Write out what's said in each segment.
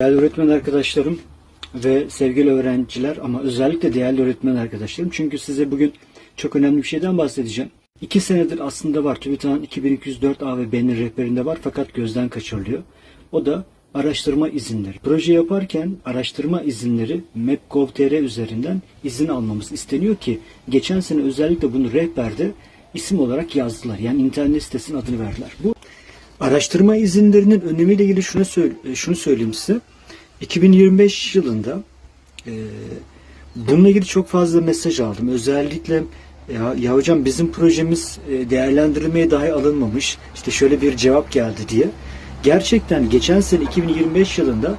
Değerli öğretmen arkadaşlarım ve sevgili öğrenciler ama özellikle değerli öğretmen arkadaşlarım. Çünkü size bugün çok önemli bir şeyden bahsedeceğim. İki senedir aslında var. TÜBİTAK'ın 2204 A ve B'nin rehberinde var fakat gözden kaçırılıyor. O da araştırma izinleri. Proje yaparken araştırma izinleri MEP.gov.tr üzerinden izin almamız isteniyor ki geçen sene özellikle bunu rehberde isim olarak yazdılar. Yani internet sitesinin adını verdiler. Bu Araştırma izinlerinin önemiyle ilgili şunu, söyle, şunu söyleyeyim size. 2025 yılında e, bununla ilgili çok fazla mesaj aldım. Özellikle ya, ya hocam bizim projemiz e, değerlendirilmeye dahi alınmamış. İşte şöyle bir cevap geldi diye. Gerçekten geçen sene 2025 yılında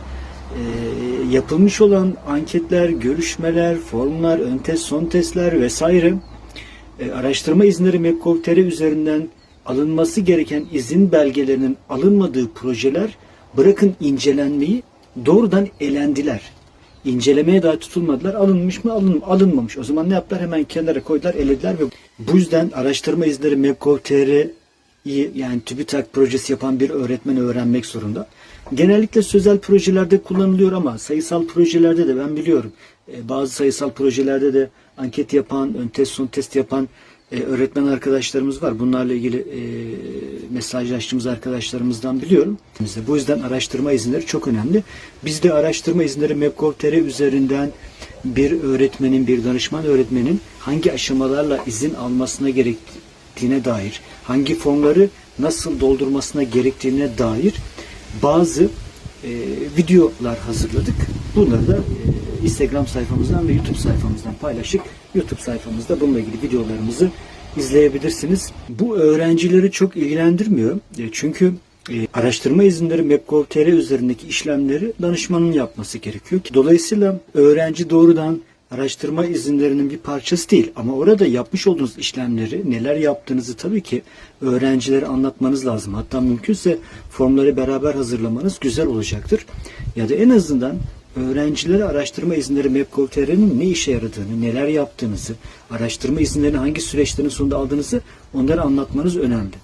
e, yapılmış olan anketler, görüşmeler, formlar, ön test, son testler vesaire e, araştırma izinleri MEP.gov.tr üzerinden alınması gereken izin belgelerinin alınmadığı projeler bırakın incelenmeyi doğrudan elendiler. İncelemeye dahi tutulmadılar. Alınmış mı? Alın, alınmamış. O zaman ne yaptılar? Hemen kenara koydular, elediler ve bu yüzden araştırma izinleri MEP.gov.tr'yi yani TÜBİTAK projesi yapan bir öğretmen öğrenmek zorunda. Genellikle sözel projelerde kullanılıyor ama sayısal projelerde de ben biliyorum. e, Bazı sayısal projelerde de anket yapan, ön test, son test yapan e, öğretmen arkadaşlarımız var. Bunlarla ilgili e, mesajlaştığımız arkadaşlarımızdan biliyorum. Bu yüzden araştırma izinleri çok önemli. Biz de araştırma izinleri MEP.gov.tr üzerinden bir öğretmenin, bir danışman öğretmenin hangi aşamalarla izin almasına gerektiğine dair, hangi formları nasıl doldurmasına gerektiğine dair bazı e, videolar hazırladık. Bunları da e, Instagram sayfamızdan ve YouTube sayfamızdan paylaşıp YouTube sayfamızda bununla ilgili videolarımızı izleyebilirsiniz. Bu öğrencileri çok ilgilendirmiyor. E, çünkü e, araştırma izinleri MEP.gov.tr üzerindeki işlemleri danışmanın yapması gerekiyor. Dolayısıyla öğrenci doğrudan araştırma izinlerinin bir parçası değil. Ama orada yapmış olduğunuz işlemleri, neler yaptığınızı tabii ki öğrencilere anlatmanız lazım. Hatta mümkünse formları beraber hazırlamanız güzel olacaktır. Ya da en azından öğrencilere araştırma izinleri MEP.gov.tr'nin ne işe yaradığını, neler yaptığınızı, araştırma izinlerini hangi süreçlerin sonunda aldığınızı onlara anlatmanız önemli.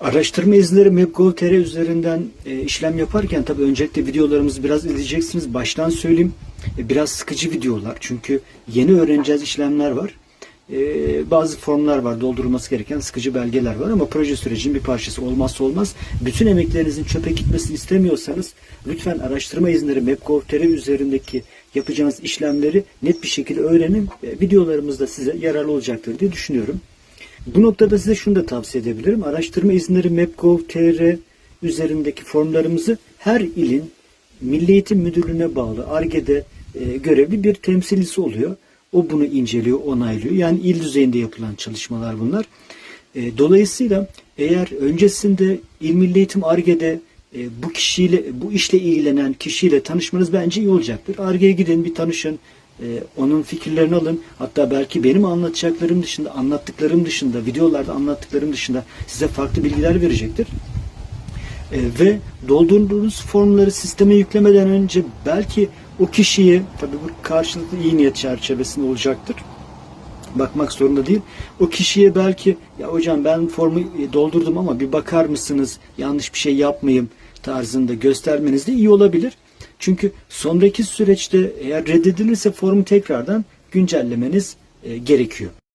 Araştırma izinleri MEP.gov.tr üzerinden e, işlem yaparken tabii öncelikle videolarımızı biraz izleyeceksiniz. Baştan söyleyeyim biraz sıkıcı videolar çünkü yeni öğreneceğiz işlemler var. E, bazı formlar var, doldurulması gereken sıkıcı belgeler var ama proje sürecinin bir parçası olmazsa olmaz. Bütün emeklerinizin çöpe gitmesini istemiyorsanız lütfen araştırma izinleri MEP.gov.tr üzerindeki yapacağınız işlemleri net bir şekilde öğrenin. E, videolarımız da size yararlı olacaktır diye düşünüyorum. Bu noktada size şunu da tavsiye edebilirim. Araştırma izinleri MEP.gov.tr üzerindeki formlarımızı her ilin Milli Eğitim Müdürlüğü'ne bağlı ARGE'de e, görevli bir temsilcisi oluyor. O bunu inceliyor, onaylıyor. Yani il düzeyinde yapılan çalışmalar bunlar. E, dolayısıyla eğer öncesinde İl Milli Eğitim ARGE'de e, bu kişiyle, bu işle ilgilenen kişiyle tanışmanız bence iyi olacaktır. ARGE'ye gidin, bir tanışın, e, onun fikirlerini alın. Hatta belki benim anlatacaklarım dışında, anlattıklarım dışında, videolarda anlattıklarım dışında size farklı bilgiler verecektir. E, ve doldurduğunuz formları sisteme yüklemeden önce belki o kişiye, tabii bu karşılıklı iyi niyet çerçevesinde olacaktır. Bakmak zorunda değil. O kişiye belki ya hocam ben formu e, doldurdum ama bir bakar mısınız yanlış bir şey yapmayayım tarzında göstermeniz de iyi olabilir. Çünkü sonraki süreçte eğer reddedilirse formu tekrardan güncellemeniz e, gerekiyor.